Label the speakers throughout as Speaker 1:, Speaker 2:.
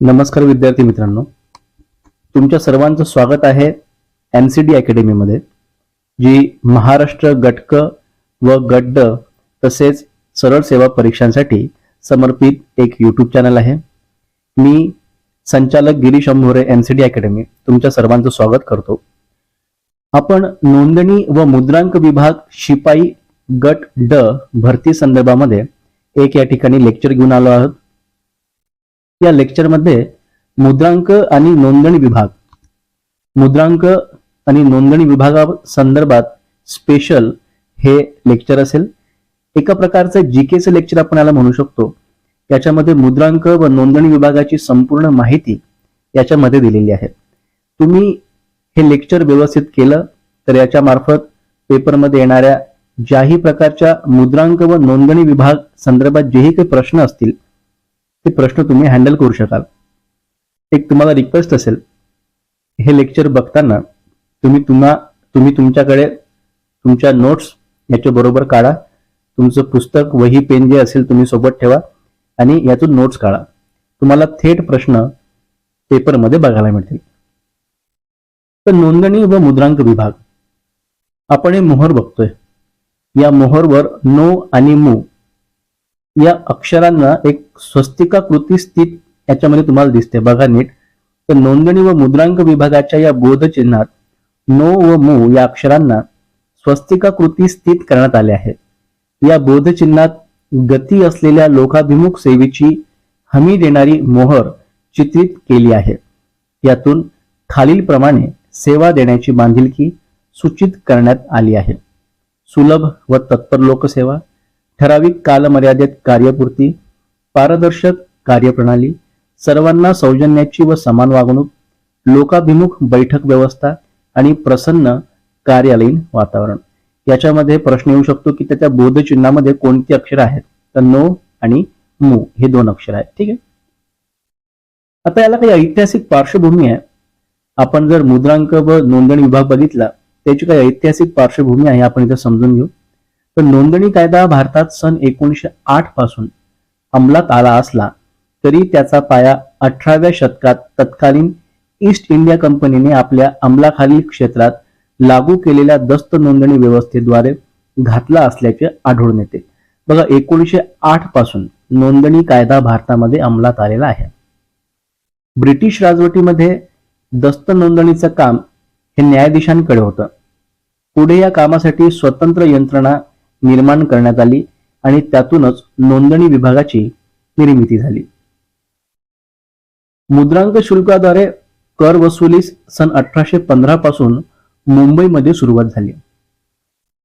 Speaker 1: नमस्कार विद्यार्थी मित्रांनो. तुमच्या सर्वांचं स्वागत आहे एन सी डी अकॅडमीमध्ये जी महाराष्ट्र गटक व गड्ड तसेच सरळ सेवा परीक्षांसाठी समर्पित एक यूट्यूब चॅनल आहे. मी संचालक Girish Ambhore N C D academy तुमच्या सर्वांचं स्वागत करतो. आपण नोंदणी व मुद्रांक विभाग शिपाई गट ड भरती संदर्भामध्ये एक या ठिकाणी लेक्चर घेऊन आलो आहोत. या लेक्चरमध्ये मुद्रांक आणि नोंदणी विभाग मुद्रांक आणि नोंदणी विभागा संदर्भात स्पेशल हे लेक्चर असेल. एका प्रकारचं जीकेचं लेक्चर आपण याला म्हणू शकतो. याच्यामध्ये मुद्रांक व नोंदणी विभागाची संपूर्ण माहिती याच्यामध्ये दिलेली आहे. तुम्ही हे लेक्चर व्यवस्थित केलं तर याच्या मार्फत पेपरमध्ये येणाऱ्या ज्याही प्रकारच्या मुद्रांक व नोंदणी विभाग संदर्भात जेही काही प्रश्न असतील ते प्रश्न तुम्ही हँडल करू शकाल. एक तुम्हाला रिक्वेस्ट असेल हे लेक्चर बघताना तुम्ही तुम्हा तुम्ही तुमच्याकडे तुमच्या नोट्स याच्या बरोबर काढा. तुमचं पुस्तक वही पेन जे असेल तुम्ही सोबत ठेवा आणि यातून नोट्स काढा. तुम्हाला थेट प्रश्न पेपरमध्ये बघायला मिळतील. तर नोंदणी व मुद्रांक विभाग. आपण हे मोहर बघतोय. या मोहरवर नो आणि मू. या अक्षरांना एक स्वस्तिका कृती स्थित याच्यामध्ये तुम्हाला दिसते. बघा नीट. तर नोंदणी व मुद्रांक विभागाच्या या बोध चिन्हात नो व मू या अक्षरांना स्वस्तिका कृती स्थित करण्यात आले आहे. या बोध चिन्हात गती असलेल्या लोकाभिमुख सेवेची हमी देणारी मोहर चित्रित केली आहे. यातून खालीलप्रमाणे सेवा देण्याची बांधिलकी सूचित करण्यात आली आहे. सुलभ व तत्पर लोकसेवा ठराविक कालमर्यादेत कार्यपूर्ती पारदर्शक कार्यप्रणाली सर्वांना सौजन्याची व समान वागणूक लोकाभिमुख बैठक व्यवस्था आणि प्रसन्न कार्यालयीन वातावरण. याच्यामध्ये प्रश्न येऊ शकतो की त्याच्या बोधचिन्हामध्ये कोणती अक्षर आहेत? तर नो आणि मू हे दोन अक्षर आहेत. ठीक आहे? आता याला काही ऐतिहासिक पार्श्वभूमी आहे. आपण जर मुद्रांक व नोंदणी विभाग बघितला त्याची काही ऐतिहासिक पार्श्वभूमी आहे आपण इथे समजून घेऊ. तर नोंदणी कायदा भारतात सन एकोणीसशे आठपासून अंमलात आला असला तरी त्याचा पाया अठराव्या शतकात तत्कालीन ईस्ट इंडिया कंपनीने आपल्या अंमलाखालील क्षेत्रात लागू केलेल्या दस्त नोंदणी व्यवस्थेद्वारे घातला असल्याचे आढळून येते. बघा एकोणीसशे आठपासून नोंदणी कायदा भारतामध्ये अंमलात आलेला आहे. ब्रिटिश राजवटीमध्ये दस्त नोंदणीचं काम हे न्यायाधीशांकडे होतं. पुढे या कामासाठी स्वतंत्र यंत्रणा निर्माण करण्यात आली आणि त्यातूनच नोंदणी विभागाची निर्मिती झाली. मुद्रांक शुल्काद्वारे कर वसुलीस सन अठराशे पंधरा पासून मुंबईमध्ये सुरुवात झाली.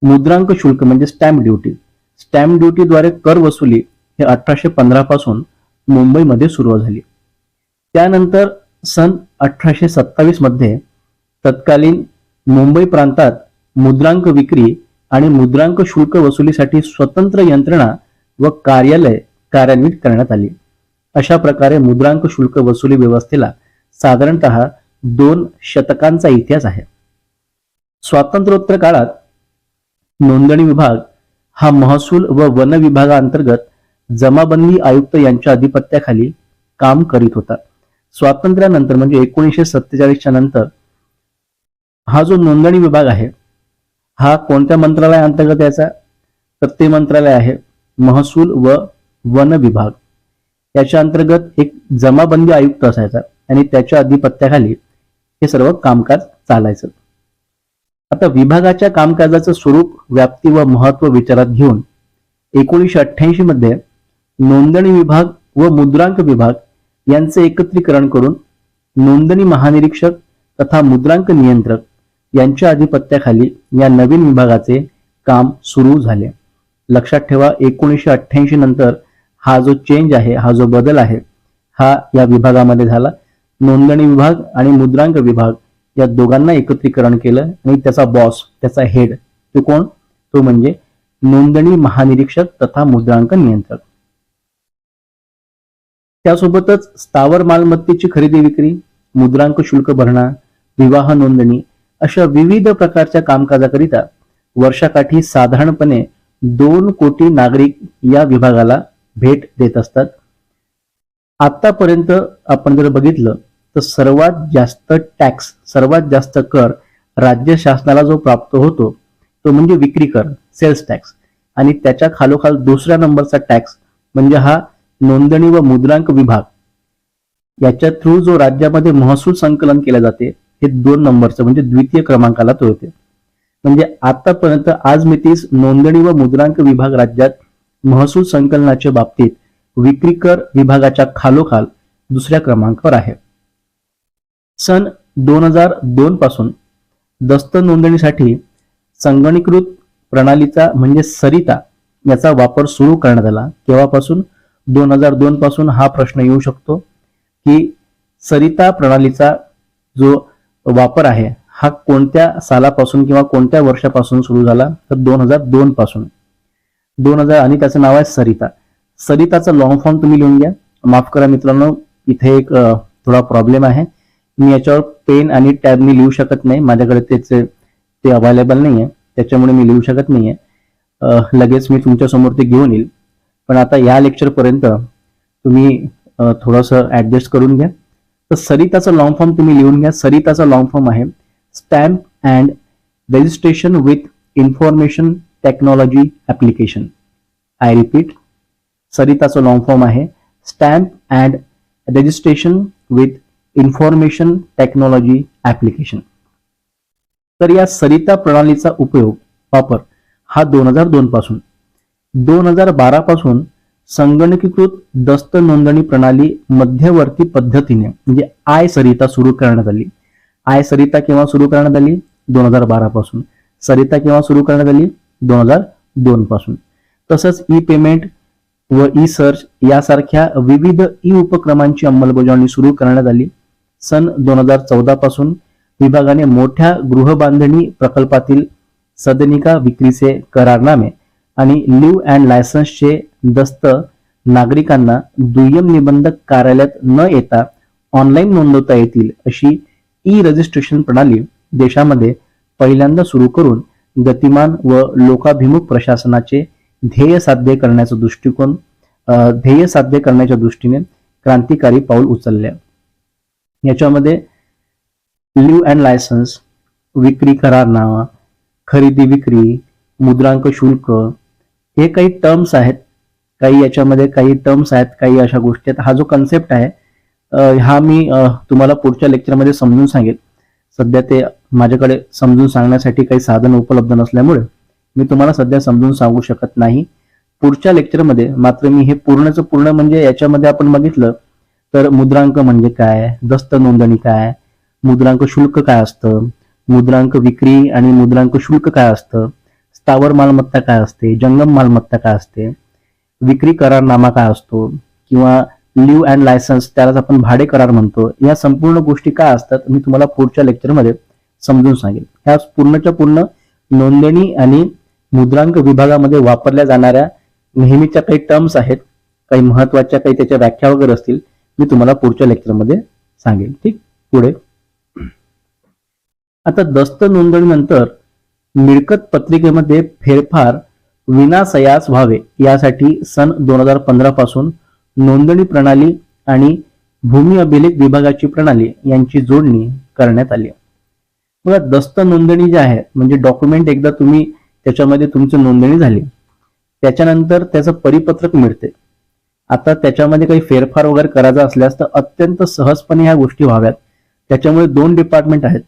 Speaker 1: मुद्रांक शुल्क म्हणजे स्टॅम्प ड्युटी. स्टॅम्प ड्युटीद्वारे कर वसुली हे अठराशे पंधरा पासून मुंबईमध्ये सुरुवात झाली. त्यानंतर सन अठराशे सत्तावीसमध्ये तत्कालीन मुंबई प्रांतात मुद्रांक विक्री आणि मुद्रांक शुल्क वसुलीसाठी स्वतंत्र यंत्रणा व कार्यालय कार्यान्वित करण्यात आली. अशा प्रकारे मुद्रांक शुल्क वसुली व्यवस्थेला साधारणतः दोन शतकांचा इतिहास आहे. स्वातंत्र्योत्तर काळात नोंदणी विभाग हा महसूल व वन विभागाअंतर्गत जमाबंदी आयुक्त यांच्या अधिपत्याखाली काम करीत होता. स्वातंत्र्यानंतर म्हणजे एकोणीसशे सत्तेचाळीसच्या नंतर हा जो नोंदणी विभाग आहे हा कोणत्या मंत्रालया अंतर्गत याचा तर ते मंत्रालय आहे महसूल व वन विभाग. याच्या अंतर्गत एक जमाबंदी आयुक्त असायचा आणि त्याच्या अधिपत्याखाली हे सर्व कामकाज चालायचं. आता विभागाच्या कामकाजाचं स्वरूप व्याप्ती व महत्त्व विचारात घेऊन एकोणीसशे अठ्ठ्याऐंशी मध्ये नोंदणी विभाग व मुद्रांक विभाग यांचे एकत्रीकरण करून नोंदणी महानिरीक्षक तथा मुद्रांक नियंत्रक यांच्या आधिपत्याखाली या नवीन विभागाचे काम सुरू झाले. लक्षात ठेवा एकोणीसशे अठ्ठ्याऐंशी नंतर हा जो चेंज आहे हा जो बदल आहे हा या विभागामध्ये झाला. नोंदणी विभाग आणि मुद्रांक विभाग या दोघांना एकत्रीकरण केलं आणि त्याचा बॉस त्याचा हेड तो कोण? तो म्हणजे नोंदणी महानिरीक्षक तथा मुद्रांक नियंत्रक. त्यासोबतच स्थावर मालमत्तेची खरेदी विक्री मुद्रांक शुल्क भरणा विवाह नोंदणी अशा विविध प्रकारच्या कामकाजाकरिता वर्षाकाठी साधारणपणे दोन कोटी नागरिक या विभागाला भेट देत असतात. आतापर्यंत आपण जर बघितलं तर सर्वात जास्त टॅक्स सर्वात जास्त कर राज्य शासनाला जो प्राप्त होतो तो म्हणजे विक्री कर सेल्स टॅक्स. आणि त्याच्या खालोखाल दुसऱ्या नंबरचा टॅक्स म्हणजे हा नोंदणी व मुद्रांक विभाग. याच्या थ्रू जो राज्यामध्ये महसूल संकलन केले जाते हे दोन नंबरचं म्हणजे द्वितीय क्रमांकाला तो येते म्हणजे आतापर्यंत आज मितीस नोंदणी व मुद्रांक विभाग राज्यात महसूल संकलनाच्या बाबतीत विक्री कर विभागाच्या खालोखाल दुसऱ्या क्रमांकावर आहे. सन दोन हजार दोन पासून दस्त नोंदणीसाठी संगणीकृत प्रणालीचा म्हणजे सरिता याचा वापर सुरू करण्यात आला. तेव्हापासून दोन हजार दोन पासून हा प्रश्न येऊ शकतो की सरिता प्रणालीचा जो वापर आहे हा कोणत्या सालापासून किंवा कोणत्या वर्षापासून सुरू झाला? तर दोन हजार दोन पासून. दोन हजार आणि त्याचं नाव आहे सरिता. सरिताचा लॉंग फॉर्म तुम्ही लिहून घ्या. माफ करा मित्रांनो इथे एक थोडा प्रॉब्लेम आहे. मी याच्यावर पेन आणि टॅबनी लिहू शकत नाही. माझ्याकडे त्याचे ते अवेलेबल नाही आहे त्याच्यामुळे मी लिहू शकत नाही आहे लगेच मी तुमच्यासमोर ते घेऊन येईल. पण आता या लेक्चरपर्यंत तुम्ही थोडंसं ॲडजस्ट करून घ्या. तर सरिताचा लॉंग फॉर्म तुम्ही लिहून घ्या. सरिताचा लॉंग फॉर्म आहे. Stamp and registration with information technology application I repeat सरिताचा long form आहे. Stamp and registration with information technology application तर या सरिता प्रणालीचा उपयोग वापर हा दोन हजार दोन पासून. दोन हजार बारा पासून संगणकीकृत दस्त नोंदणी प्रणाली मध्यवर्ती पद्धतीने म्हणजे आय सरिता सुरू करण्यात आली. आय सरिता केव्हा सुरू करण्यात आली? दोन हजार बारा पासून. सरिता केव्हा सुरू करण्यात आली? दोन हजार दोन पासून. तसंच ई पेमेंट व ई सर्च यासारख्या विविध ई उपक्रमांची अंमलबजावणी सुरू करण्यात आली. सन दोन हजार चौदा पासून विभागाने मोठ्या गृहबांधणी प्रकल्पातील सदनिका विक्रीचे करारनामे आणि लिव्ह अँड लायसन्सचे दस्त नागरिकांना दुय्यम निबंधक कार्यालयात न येता ऑनलाईन नोंदवता येतील अशी ई रजिस्ट्रेशन प्रणाली देशामध्ये पहिल्यांदा सुरू करून गतिमान व लोकाभिमुख प्रशासनाचे ध्येय साध्य करण्याचा दृष्टिकोन ध्येय साध्य करण्याच्या दृष्टीने क्रांतिकारी पाऊल उचलले. याच्यामध्ये लिव्ह अँड लायसन्स विक्री करारनामा खरेदी विक्री मुद्रांक शुल्क हे काही टर्म्स आहेत काही याच्यामध्ये काही टर्म्स आहेत काही अशा गोष्टी आहेत. हा जो कन्सेप्ट आहे हा मी तुम्हाला पुढच्या लेक्चरमध्ये समजून सांगेल. सध्या ते माझ्याकडे समजून सांगण्यासाठी काही साधन उपलब्ध नसल्यामुळे मी तुम्हाला सध्या समजून सांगू शकत नाही. पुढच्या लेक्चरमध्ये मात्र मी हे पूर्णचं पूर्ण म्हणजे याच्यामध्ये आपण बघितलं तर मुद्रांक म्हणजे काय? दस्त नोंदणी काय? मुद्रांक शुल्क काय असतं? मुद्रांक विक्री आणि मुद्रांक शुल्क काय असतं? स्थावर मालमत्ता काय असते? जंगम मालमत्ता काय असते? विक्री करारनामा काय असतो? किंवा लिव्ह अँड लायसन्स त्यालाच आपण भाडे करार म्हणतो. या संपूर्ण गोष्टी काय असतात? मी तुम्हाला पुढच्या लेक्चरमध्ये समजून सांगेल ह्या पूर्णच्या पूर्ण नोंदणी आणि मुद्रांक विभागामध्ये वापरल्या जाणाऱ्या नेहमीच्या काही टर्म्स आहेत. काही महत्त्वाच्या काही त्याच्या व्याख्या वगैरे असतील मी तुम्हाला पुढच्या लेक्चरमध्ये सांगेल ठीक? पुढे. आता दस्त नोंदणीनंतर मिळकत पत्रिकेमध्ये फेरफार विनासयास व्हावे यासाठी सन दोन हजार पंधरा पासून नोंदणी प्रणाली आणि भूमी अभिलेख विभागाची प्रणाली यांची जोडणी करण्यात आली. बघा दस्त नोंदणी जी आहे म्हणजे डॉक्युमेंट एकदा तुम्ही त्याच्यामध्ये तुमची नोंदणी झाली त्याच्यानंतर त्याचं परिपत्रक मिळते. आता त्याच्यामध्ये काही फेरफार वगैरे करायचा असल्यास तर अत्यंत सहजपणे ह्या गोष्टी व्हाव्यात. त्याच्यामुळे दोन डिपार्टमेंट आहेत.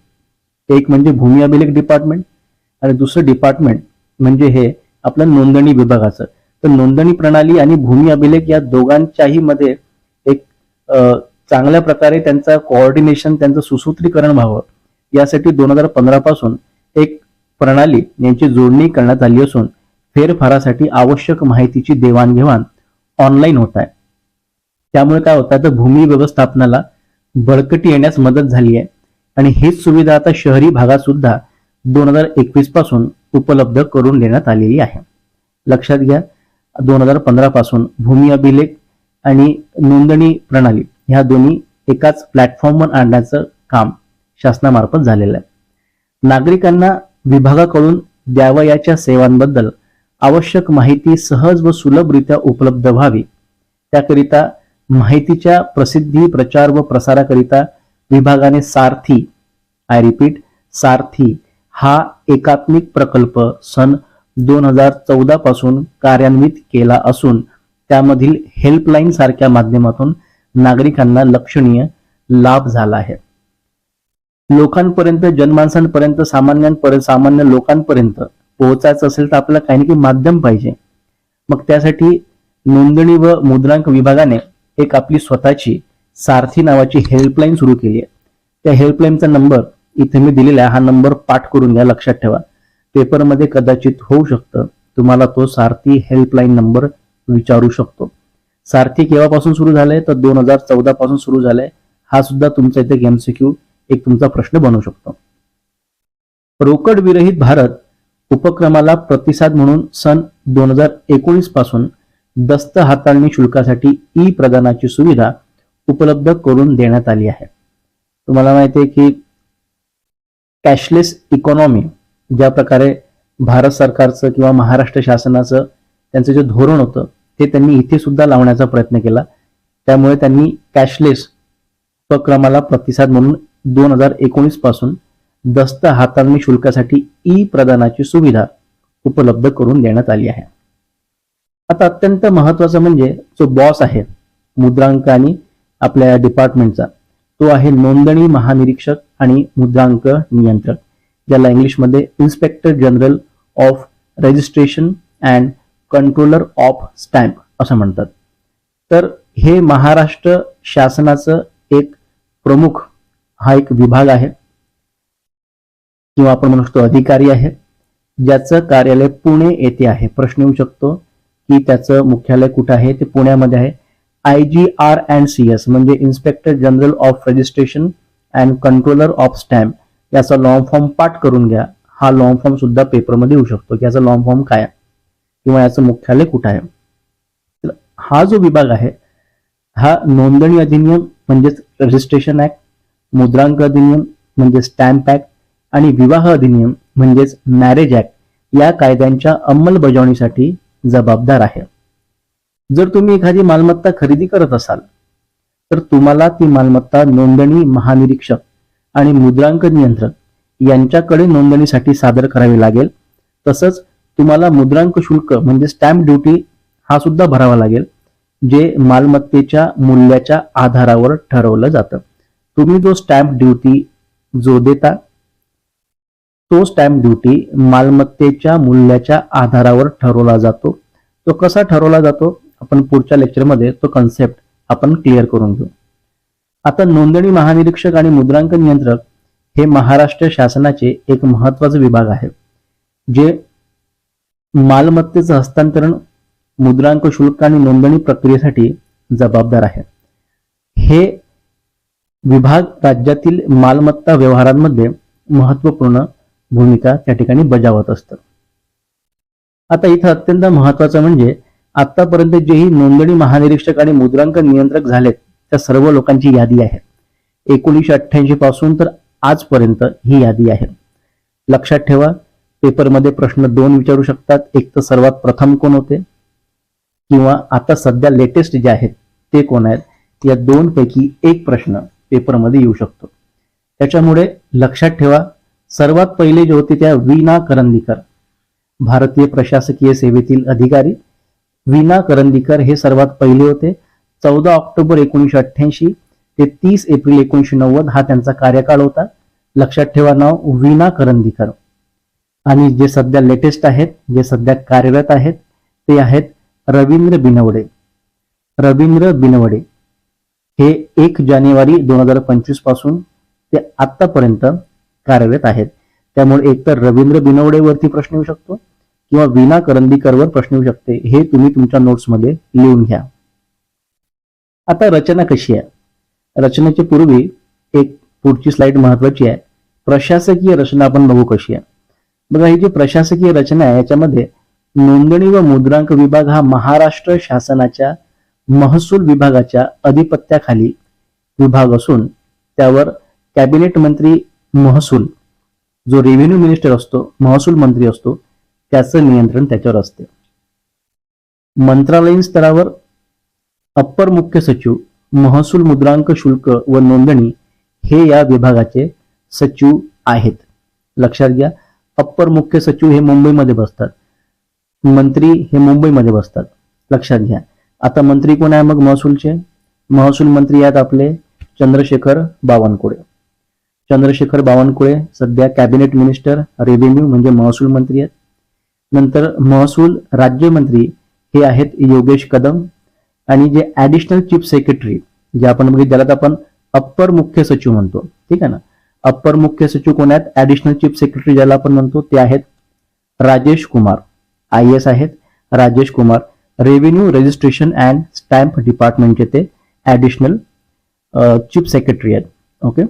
Speaker 1: एक म्हणजे भूमी अभिलेख डिपार्टमेंट आणि दुसरं डिपार्टमेंट म्हणजे हे आपलं नोंदणी विभागाचं. तर नोंदणी प्रणाली आणि भूमी अभिलेख या दोघांच्याही मध्ये एक चांगल्या प्रकारे त्यांचा कोऑर्डिनेशन त्यांचं सुसूत्रीकरण व्हावं. यासाठी दोन हजार पंधरा पासून एक प्रणाली यांची जोडणी करण्यात आली असून फेरफारासाठी आवश्यक माहितीची देवाणघेवाण ऑनलाईन होत आहे. त्यामुळे काय होतं तर भूमी व्यवस्थापनाला बळकटी येण्यास मदत झाली आहे. आणि हीच सुविधा आता शहरी भागात सुद्धा दोन हजार एकवीसपासून उपलब्ध करून देण्यात आलेली आहे. लक्षात घ्या दोन हजार पंधरा पासून भूमी अभिलेख आणि नोंदणी प्रणाली ह्या दोन्ही एकाच प्लॅटफॉर्मवर आणण्याचं काम शासनामार्फत झालेलं आहे. नागरिकांना विभागाकडून द्यावयाच्या सेवांबद्दल आवश्यक माहिती सहज व सुलभरित्या उपलब्ध व्हावी. त्याकरिता माहितीच्या प्रसिद्धी प्रचार व प्रसाराकरिता विभागाने सारथी आय रिपीट सारथी हा एकात्मिक प्रकल्प सन दोन हजार चौदा पासून कार्यान्वित केला असून त्यामधील हेल्पलाईन सारख्या माध्यमातून नागरिकांना लक्षणीय लाभ झाला आहे. लोकांपर्यंत जनमानसांपर्यंत सामान्यांपर्यंत सामान्य लोकांपर्यंत पोहोचायचं असेल तर आपल्याला काही ना काही माध्यम पाहिजे. मग त्यासाठी नोंदणी व मुद्रांक विभागाने एक आपली स्वतःची सारथी नावाची हेल्पलाईन सुरू केली आहे. त्या हेल्पलाईनचा नंबर इथे मी दिलेला आहे. हा नंबर पाठ करून घ्या लक्षात ठेवा. पेपरमध्ये कदाचित होऊ शकतं. तुम्हाला तो सारथी हेल्पलाईन नंबर विचारू शकतो. सारथी केव्हापासून सुरू झालंय? तर दोन हजार चौदा पासून सुरू झालाय. हा सुद्धा तुमचा इथे एमसीक्यू एक तुमचा प्रश्न बनू शकतो. रोकड विरहित भारत उपक्रमाला प्रतिसाद म्हणून सन दोन हजार एकोणीसपासून दस्त हाताळणी शुल्कासाठी ई प्रदानाची सुविधा उपलब्ध करून देण्यात आली आहे. तुम्हाला माहिती आहे की कॅशलेस इकॉनॉमी ज्या प्रकारे भारत सरकारचं किंवा महाराष्ट्र शासनाचं त्यांचं जे धोरण होतं ते त्यांनी इथे सुद्धा लावण्याचा प्रयत्न केला. त्यामुळे त्यांनी कॅशलेस उपक्रमाला प्रतिसाद म्हणून दोन हजार एकोणीसपासून दस्त हाताळणी शुल्कासाठी ई प्रदानाची सुविधा उपलब्ध करून देण्यात आली आहे. आता अत्यंत महत्वाचं म्हणजे जो बॉस आहे मुद्रांक आणि आपल्या डिपार्टमेंटचा तो आहे नोंदणी महानिरीक्षक आणि मुद्रांक नियंत्रक ज्याला इंग्लिशमध्ये inspector general of registration and controller of stamp असं म्हणतात. तर हे महाराष्ट्र शासनाचं एक प्रमुख हा एक विभाग आहे किंवा आपण म्हणू शकतो अधिकारी आहे ज्याचं कार्यालय पुणे येथे आहे. प्रश्न येऊ शकतो की त्याचं मुख्यालय कुठं आहे ते पुण्यामध्ये आहे. I G R and C S म्हणजे inspector general of registration and controller of stamp याचा लॉंग फॉर्म पाठ करून घ्या. हा लॉंग फॉर्म सुद्धा पेपरमध्ये येऊ शकतो. की याचा लॉंग फॉर्म काय आहे? किंवा याचं मुख्यालय कुठं आहे? हा जो विभाग आहे हा नोंदणी अधिनियम म्हणजेच रजिस्ट्रेशन ऍक्ट मुद्रांक अधिनियम म्हणजे स्टॅम्प ऍक्ट आणि विवाह अधिनियम म्हणजेच मॅरेज ऍक्ट या कायद्यांच्या अंमलबजावणीसाठी जबाबदार आहे. जर तुम्ही एखादी मालमत्ता खरेदी करत असाल तर तुम्हाला ती मालमत्ता नोंदणी महानिरीक्षक आणि मुद्रांक नियंत्रक यांच्याकडे नोंदणीसाठी सादर करावी लागेल. तसंच तुम्हाला मुद्रांक शुल्क म्हणजे स्टॅम्प ड्युटी हा सुद्धा भरावा लागेल जे मालमत्तेच्या मूल्याच्या आधारावर ठरवलं जातं. तुम्ही जो स्टॅम्प ड्युटी जो देता तो स्टॅम्प ड्युटी मालमत्तेच्या मूल्याच्या आधारावर ठरवला जातो. तो कसा ठरवला जातो? आपण पुढच्या लेक्चरमध्ये तो कन्सेप्ट आपण क्लिअर करून घेऊ. आता नोंदणी महानिरीक्षक आणि मुद्रांक नियंत्रक हे महाराष्ट्र शासनाचे एक महत्त्वाचे विभाग आहे जे मालमत्तेचं हस्तांतरण मुद्रांक शुल्क आणि नोंदणी प्रक्रियेसाठी जबाबदार आहे. हे विभाग राज्यातील मालमत्ता व्यवहारांमध्ये महत्त्वपूर्ण भूमिका त्या ठिकाणी बजावत असतं. आता इथं अत्यंत महत्वाचं म्हणजे आतापर्यंत जेही नोंदणी महानिरीक्षक आणि मुद्रांक नियंत्रक झालेत त्या सर्व लोकांची यादी आहे. एकोणीसशे अठ्ठ्याऐंशी पासून तर आजपर्यंत ही यादी आहे. लक्षात ठेवा पेपरमध्ये प्रश्न दोन विचारू शकतात. एक तर सर्वात प्रथम कोण होते? किंवा आता सध्या लेटेस्ट जे आहेत ते कोण आहेत? या दोन पैकी एक प्रश्न पेपरमध्ये येऊ शकतो. त्याच्यामुळे लक्षात ठेवा सर्वात पहिले जे होते त्या विना करंदीकर भारतीय प्रशासकीय सेवेतील अधिकारी विना करंदीकर हे सर्वात पहिले होते. चौदा ऑक्टोबर एकोणीसशे अठ्ठ्याऐंशी ते तीस एप्रिल एकोणीसशे नव्वद हा त्यांचा कार्यकाळ होता. लक्षात ठेवा नाव विना करंदीकर. आणि जे सध्या लेटेस्ट आहेत जे सध्या कार्यरत आहेत ते आहेत रवींद्र बिनवडे. रवींद्र बिनवडे हे एक जानेवारी दोन हजार पंचवीसपासून ते आतापर्यंत कार्यरत आहेत. त्यामुळे एकतर रवींद्र बिनवडेवरती प्रश्न येऊ शकतो किंवा विना करंदीकरवर प्रश्न येऊ शकते. हे तुम्ही तुमच्या नोट्समध्ये लिहून घ्या. आता रचना कशी आहे? रचनेच्या पूर्वी एक पुढची स्लाइड महत्वाची आहे. प्रशासकीय रचना आपण बघू कशी आहे. बघा ही जी प्रशासकीय रचना आहे याच्यामध्ये नोंदणी व मुद्रांक विभाग हा महाराष्ट्र शासनाच्या महसूल विभागाच्या अधिपत्याखाली विभाग असून त्यावर कॅबिनेट मंत्री महसूल जो रेव्हेन्यू मिनिस्टर असतो महसूल मंत्री असतो त्याचं नियंत्रण त्याच्यावर असते. मंत्रालयीन स्तरावर अप्पर मुख्य सचिव महसूल मुद्रांक शुल्क व नोंदणी हे या विभागाचे सचिव आहेत. लक्षात घ्या अप्पर मुख्य सचिव हे मुंबईमध्ये बसतात. मंत्री हे मुंबईमध्ये बसतात. लक्षात घ्या. आता मंत्री कोण आहे मग महसूलचे? महसूल मंत्री आहेत आपले चंद्रशेखर बावनकुळे. चंद्रशेखर बावनकुळे सध्या कॅबिनेट मिनिस्टर रेव्हेन्यू म्हणजे महसूल मंत्री आहेत. नंतर महसूल राज्यमंत्री हे आहेत योगेश कदम आणि जे ऍडिशनल चीफ सेक्रेटरी जे आपण बघितलं ज्याला आपण अप्पर मुख्य सचिव म्हणतो. ठीक आहे ना? अप्पर मुख्य सचिव कोण आहेत? ऍडिशनल चीफ सेक्रेटरी ज्याला आपण म्हणतो ते आहेत राजेश कुमार. आय एस आहेत Rajesh Kumar. Revenue registration and stamp डिपार्टमेंटचे ते ऍडिशनल चीफ सेक्रेटरी आहेत. ओके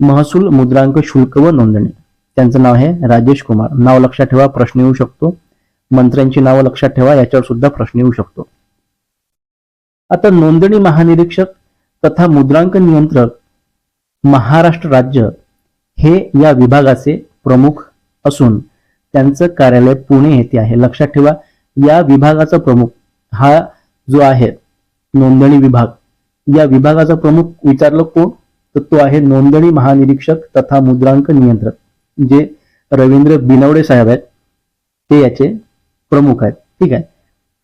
Speaker 1: महसूल मुद्रांक शुल्क व नोंदणी. त्यांचं नाव आहे राजेश कुमार. नाव लक्षात ठेवा प्रश्न येऊ शकतो. मंत्र्यांची नावं लक्षात ठेवा याच्यावर सुद्धा प्रश्न येऊ शकतो. आता नोंदणी महानिरीक्षक तथा मुद्रांक नियंत्रक महाराष्ट्र राज्य हे या विभागाचे प्रमुख असून त्यांचं कार्यालय पुणे येथे आहे. लक्षात ठेवा या विभागाचा प्रमुख हा जो आहे नोंदणी विभाग या विभागाचा प्रमुख विचारलं कोण? तर तो आहे नोंदणी महानिरीक्षक तथा मुद्रांक नियंत्रक. जे रवींद्र बिनवडे साहेब आहेत ते याचे प्रमुख आहेत. ठीक आहे?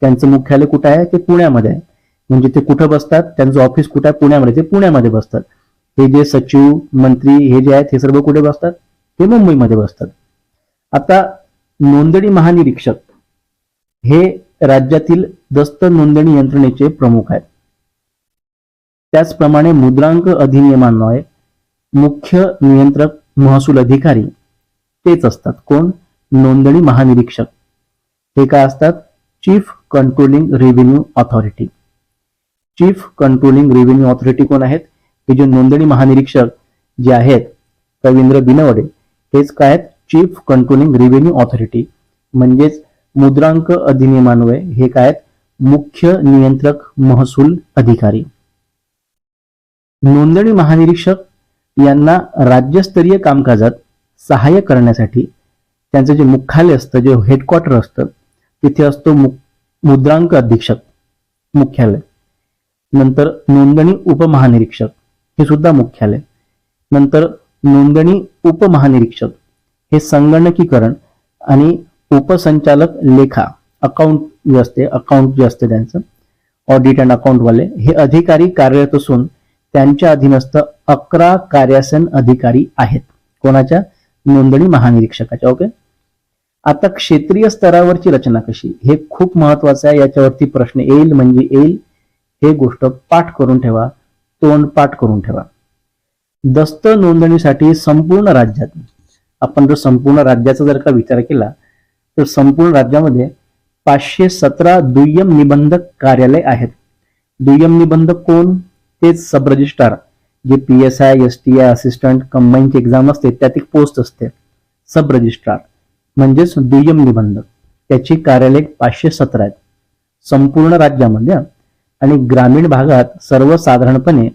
Speaker 1: त्यांचं मुख्यालय कुठं आहे? ते पुण्यामध्ये आहे. म्हणजे ते कुठं बसतात? त्यांचं ऑफिस कुठं आहे? पुण्यामध्ये. ते पुण्यामध्ये बसतात. हे जे सचिव मंत्री हे जे आहेत हे सर्व कुठे बसतात? ते मुंबईमध्ये बसतात. आता नोंदणी महानिरीक्षक हे राज्यातील दस्त नोंदणी यंत्रणेचे प्रमुख आहेत. त्याचप्रमाणे मुद्रांक अधिनियमान्वये मुख्य नियंत्रक महसूल अधिकारी तेच असतात. कोण? नोंदणी महानिरीक्षक. हे काय असतात? Chief controlling revenue authority chief controlling revenue authority कोण आहेत? हे जे नोंदणी महानिरीक्षक जे आहेत रवींद्र बिनवडे हेच काय आहेत? चीफ कंट्रोलिंग रेव्हेन्यू ऑथॉरिटी म्हणजेच मुद्रांक अधिनियमान्वये हे काय आहेत? मुख्य नियंत्रक महसूल अधिकारी. नोंदणी महानिरीक्षक यांना राज्यस्तरीय कामकाजात सहाय्य करण्यासाठी त्यांचं जे मुख्यालय असतं जे हेडक्वार्टर असतं तिथे असतो मु- मुद्रांक अधीक्षक मुख्यालय. नंतर नोंदणी उपमहानिरीक्षक हे सुद्धा मुख्यालय. नंतर नोंदणी उपमहानिरीक्षक हे संगणकीकरण आणि उपसंचालक लेखा अकाउंट जे असते अकाउंट जे असते त्यांचं ऑडिट अँड अकाउंट वाले हे अधिकारी कार्यरत असून त्यांच्या अधीनस्थ अकरा कार्यासन अधिकारी आहेत. कोणाच्या? नोंदणी महानिरीक्षकाच्या ओके? आता क्षेत्रीय स्तरावरची रचना कशी? हे खूप महत्वाचं आहे. याच्यावरती प्रश्न येईल म्हणजे येईल. हे गोष्ट पाठ करून ठेवा. तोंड पाठ करून ठेवा. दस्त नोंदणीसाठी संपूर्ण राज्यात आपण जर संपूर्ण राज्याचा जर का विचार केला तर संपूर्ण राज्यामध्ये पाचशे सतरा दुय्यम निबंधक कार्यालय आहेत. दुय्यम निबंधक कोण? तेच सबरजिस्ट्रार. जे P S I S T I assistant कंबाईनची exam असते त्यात एक पोस्ट असते. सब रजिस्ट्रार म्हणजेच दुय्यम निबंधक. त्याची कार्यालय पाचशे सतरा आहेत. संपूर्ण राज्यामध्ये आणि ग्रामीण भागात सर्वसाधारणपणे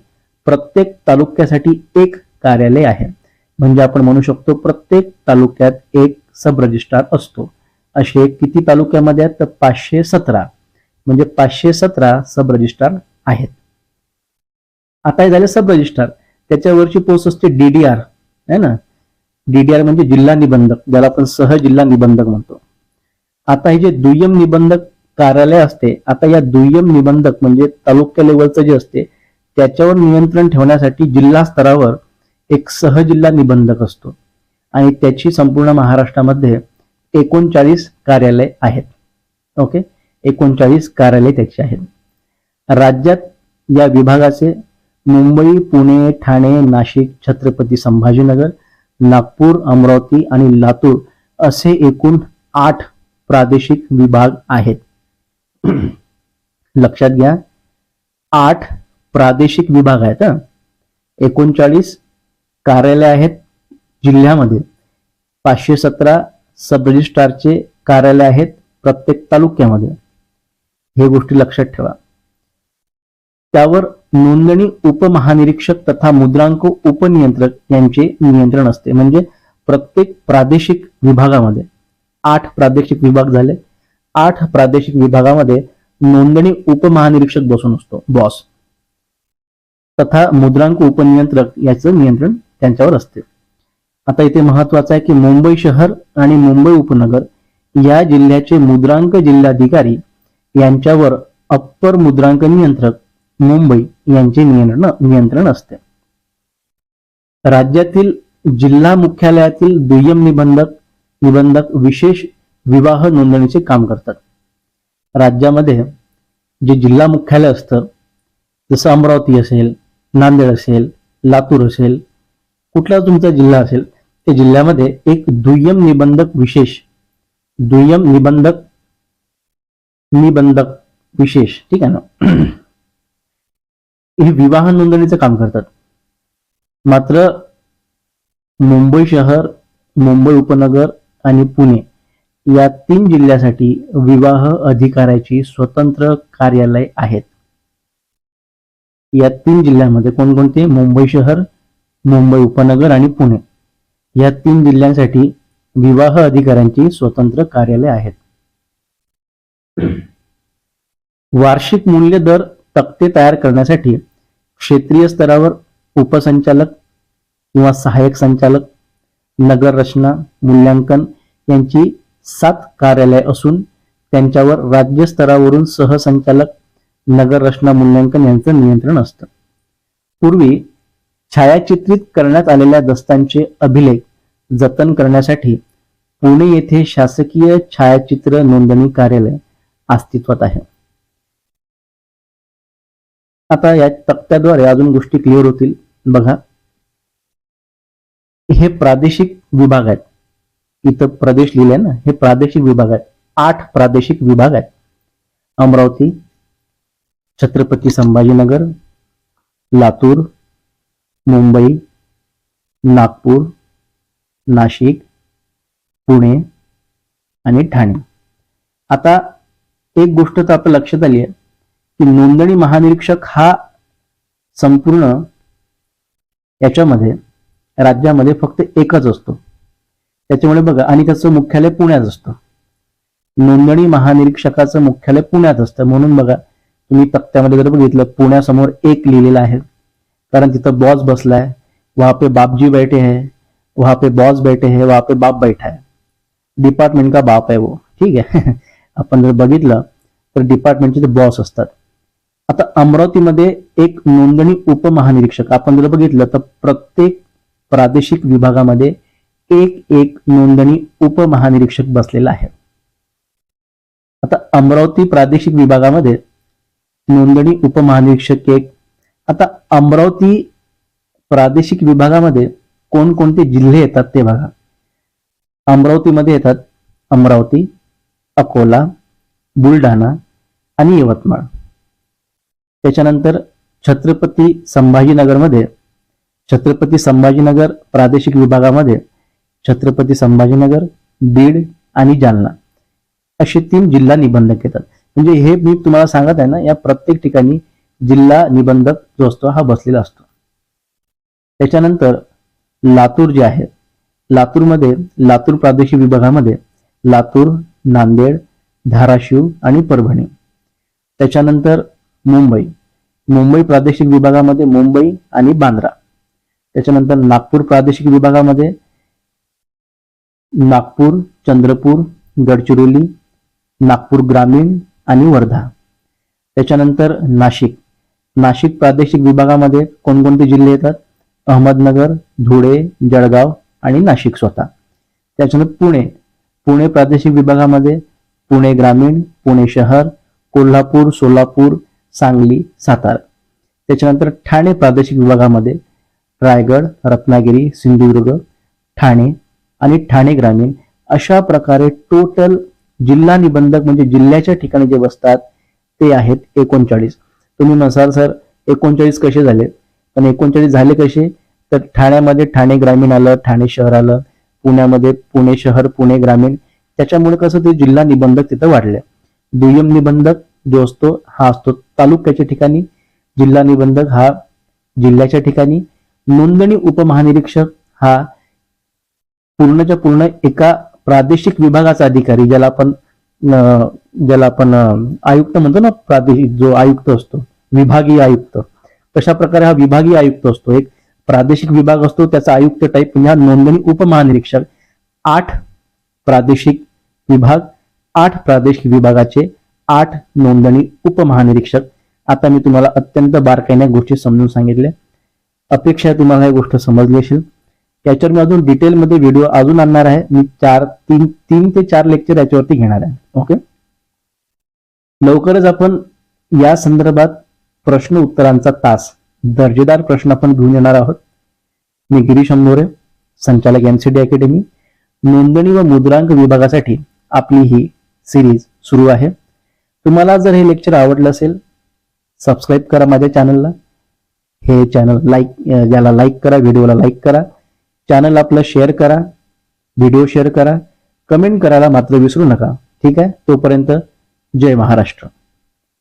Speaker 1: प्रत्येक तालुक्यासाठी एक कार्यालय आहे. म्हणजे आपण म्हणू शकतो प्रत्येक तालुक्यात एक सब रजिस्ट्रार असतो. असे किती तालुक्यामध्ये आहेत? तर पाचशे सतरा. म्हणजे पाचशे सतरा सब रजिस्ट्रार आहेत. आता हे झाले सब रजिस्ट्रार. त्याच्यावरची पोस्ट असते डीडीआर आहे ना? डीडीआर म्हणजे जिल्हा निबंधक ज्याला आपण सह जिल्हा निबंधक म्हणतो. आता हे जे दुय्यम निबंधक कार्यालय असते आता या दुय्यम निबंधक म्हणजे तालुक्या लेवलचं जे असते त्याच्यावर नियंत्रण ठेवण्यासाठी जिल्हा स्तरावर एक सहजिल्हा निबंधक असतो. आणि त्याची संपूर्ण महाराष्ट्रामध्ये एकोणचाळीस कार्यालय आहेत. ओके? एकोणचाळीस कार्यालय त्याची आहेत. राज्यात या विभागाचे मुंबई पुणे ठाणे नाशिक छत्रपती संभाजीनगर नागपूर अमरावती आणि लातूर असे एकूण आठ प्रादेशिक विभाग आहेत. लक्षात घ्या आठ प्रादेशिक विभाग आहेत एकोणचाळीस कार्यालय आहेत जिल्ह्यामध्ये. पाचशे सतरा सब रजिस्ट्रारचे कार्यालय आहेत प्रत्येक तालुक्यामध्ये. हे गोष्टी लक्षात ठेवा. त्यावर नोंदणी उपमहानिरीक्षक तथा मुद्रांक उपनियंत्रक यांचे नियंत्रण असते. म्हणजे प्रत्येक प्रादेशिक विभागामध्ये आठ प्रादेशिक विभाग झाले. आठ प्रादेशिक विभागामध्ये नोंदणी उपमहानिरीक्षक बसून असतो. बॉस तथा मुद्रांक उपनियंत्रक याचं नियंत्रण त्यांच्यावर असते. आता इथे महत्वाचं आहे की मुंबई शहर आणि मुंबई उपनगर या जिल्ह्याचे मुद्रांक जिल्हाधिकारी यांच्यावर अप्पर मुद्रांक नियंत्रक मुंबई यांचे नियंत्रण नियंत्रण असते. राज्यातील जिल्हा मुख्यालयातील दुय्यम निबंधक निबंधक विशेष विवाह नोंदणीचे काम करतात. राज्यामध्ये जे जिल्हा मुख्यालय असतं जसं अमरावती असेल नांदेड असेल लातूर असेल कुठला तुमचा जिल्हा असेल त्या जिल्ह्यामध्ये एक दुय्यम निबंधक विशेष दुय्यम निबंधक निबंधक विशेष ठीक आहे ना? हे विवाह नोंदणीचं काम करतात. मात्र मुंबई शहर मुंबई उपनगर आणि पुणे या तीन जिल्ह्यासाठी विवाह अधिकाऱ्याची स्वतंत्र कार्यालय आहेत. या तीन जिल्ह्यामध्ये कोणकोणते? मुंबई शहर मुंबई उपनगर आणि पुणे. या तीन जिल्ह्यांसाठी विवाह अधिकाऱ्यांची स्वतंत्र कार्यालय आहेत. वार्षिक मूल्य दर तक्ते तयार करण्यासाठी क्षेत्रीय स्तरावर उपसंचालक किंवा सहाय्यक संचालक नगर रचना मूल्यांकन यांची सात कार्यालय असून त्यांच्यावर राज्य स्तरावरून सहसंचालक नगर रचना मूल्यांकन यांचं नियंत्रण असतं. पूर्वी छायाचित्रित करण्यात आलेल्या दस्तांचे अभिलेख जतन करण्यासाठी पुणे येथे शासकीय छायाचित्र नोंदणी कार्यालय अस्तित्वात आहे. आता या तक्त्याद्वारे अजून गोष्टी क्लिअर होतील. बघा. हे प्रादेशिक विभाग आहेत. इथं प्रदेश लिहिले ना हे प्रादेशिक विभाग आहेत. आठ प्रादेशिक विभाग आहेत. अमरावती छत्रपती संभाजीनगर लातूर मुंबई नागपूर नाशिक पुणे आणि ठाणे. आता एक गोष्ट तर आपल्या लक्षात आली आहे. की नोंदणी महानिरीक्षक हा संपूर्ण याच्यामध्ये राज्यामध्ये फक्त एकच असतो. त्याच्यामुळे बघा आणि त्याचं मुख्यालय पुण्यात असतं. नोंदणी महानिरीक्षकाचं मुख्यालय पुण्यात असतं. म्हणून बघा तुम्ही तक्त्यामध्ये जर बघितलं पुण्यासमोर एक लिहिलेलं आहे. कारण तिथं बॉस बसलाय. वहां पे बापजी बैठे हैं. वहां पे बॉस बैठे हैं. वहां पे बाप बैठा है. डिपार्टमेंट का बाप आहे वो. ठीक आहे आपण जर बघितलं तर डिपार्टमेंटचे ते बॉस असतात. आता अमरावतीमध्ये एक नोंदणी उपमहानिरीक्षक आपण जर बघितलं तर प्रत्येक प्रादेशिक विभागामध्ये एक एक नोंदणी उपमहानिरीक्षक बसलेला आहे. आता अमरावती प्रादेशिक विभागामध्ये नोंदणी उपमहानिरीक्षक एक आता अमरावती प्रादेशिक विभागामध्ये कोणकोणते जिल्हे येतात ते बघा. अमरावतीमध्ये येतात अमरावती अकोला बुलढाणा आणि यवतमाळ. त्याच्यानंतर छत्रपती संभाजीनगरमध्ये छत्रपती संभाजीनगर प्रादेशिक विभागामध्ये छत्रपती संभाजीनगर बीड आणि जालना असे तीन जिल्हा निबंधक येतात. म्हणजे हे मी तुम्हाला सांगत आहे ना या प्रत्येक ठिकाणी जिल्हा निबंधक जो असतो हा बसलेला असतो. त्याच्यानंतर लातूर जे आहे लातूरमध्ये लातूर प्रादेशिक विभागामध्ये लातूर नांदेड धाराशिव आणि परभणी. त्याच्यानंतर मुंबई. मुंबई प्रादेशिक विभागामध्ये मुंबई आणि बांद्रा. त्याच्यानंतर नागपूर प्रादेशिक विभागामध्ये नागपूर चंद्रपूर गडचिरोली नागपूर ग्रामीण आणि वर्धा. त्याच्यानंतर नाशिक. नाशिक प्रादेशिक विभागामध्ये कोणकोणते जिल्हे येतात? अहमदनगर धुळे जळगाव आणि नाशिक स्वतः. त्याच्यानंतर पुणे. पुणे प्रादेशिक विभागामध्ये पुणे ग्रामीण पुणे शहर कोल्हापूर सोलापूर सांगली सातारा. त्याच्यानंतर ठाणे प्रादेशिक विभागामध्ये रायगड रत्नागिरी सिंधुदुर्ग ठाणे आणि ठाणे ग्रामीण अशा प्रकारे टोटल जिल्हा निबंधक म्हणजे जिल्ह्याच्या ठिकाणी जे बसतात ते आहेत एकोणचाळीस. तुम्ही म्हणसाल सर एकोणचाळीस कसे झाले? पण एकोणचाळीस झाले कसे? तर ठाण्यामध्ये ठाणे ग्रामीण आलं ठाणे शहर आलं पुण्यामध्ये पुणे शहर पुणे ग्रामीण. त्याच्यामुळे कसं ते जिल्हा निबंधक तिथं वाढले. दुय्यम निबंधक जो असतो हा असतो तालुक्याच्या ठिकाणी जिल्हा निबंधक हा जिल्ह्याच्या ठिकाणी. नोंदणी उपमहानिरीक्षक हा पूर्णच्या पूर्ण एका प्रादेशिक विभागाचा अधिकारी ज्याला आपण ज्याला आपण आयुक्त म्हणतो ना प्रादेशिक जो आयुक्त असतो विभागीय आयुक्त. कशा प्रकारे हा विभागीय आयुक्त असतो. एक प्रादेशिक विभाग असतो त्याचा आयुक्त टाईप म्हणजे हा नोंदणी उपमहानिरीक्षक. आठ प्रादेशिक विभाग आठ प्रादेशिक विभागाचे आठ नोंदणी उपमहानिरीक्षक. आता मी तुम्हाला अत्यंत बारकाईने गोष्टी समजून सांगितल्या. अपेक्षा तुम्हाला ही गोष्ट समजली असेल. याच्यावर मी अजून डिटेलमध्ये व्हिडिओ अजून आणणार आहे. मी चार तीन तीन ते चार लेक्चर याच्यावरती घेणार आहे. ओके लवकरच आपण या संदर्भात प्रश्न उत्तरांचा तास दर्जेदार प्रश्न आपण घेऊन येणार आहोत. मी गिरीश अंबोरे संचालक एमसीडी अकॅडमी नोंदणी व मुद्रांक विभागासाठी आपली ही सिरीज सुरू आहे. तुम्हाला जर हे लेक्चर आवडलं असेल सबस्क्राईब करा माझ्या चॅनलला हे चॅनल लाईक याला लाईक करा व्हिडिओला लाईक करा. चॅनल आपलं शेअर करा व्हिडिओ शेअर करा. कमेंट करायला मात्र विसरू नका. ठीक आहे? तोपर्यंत जय महाराष्ट्र.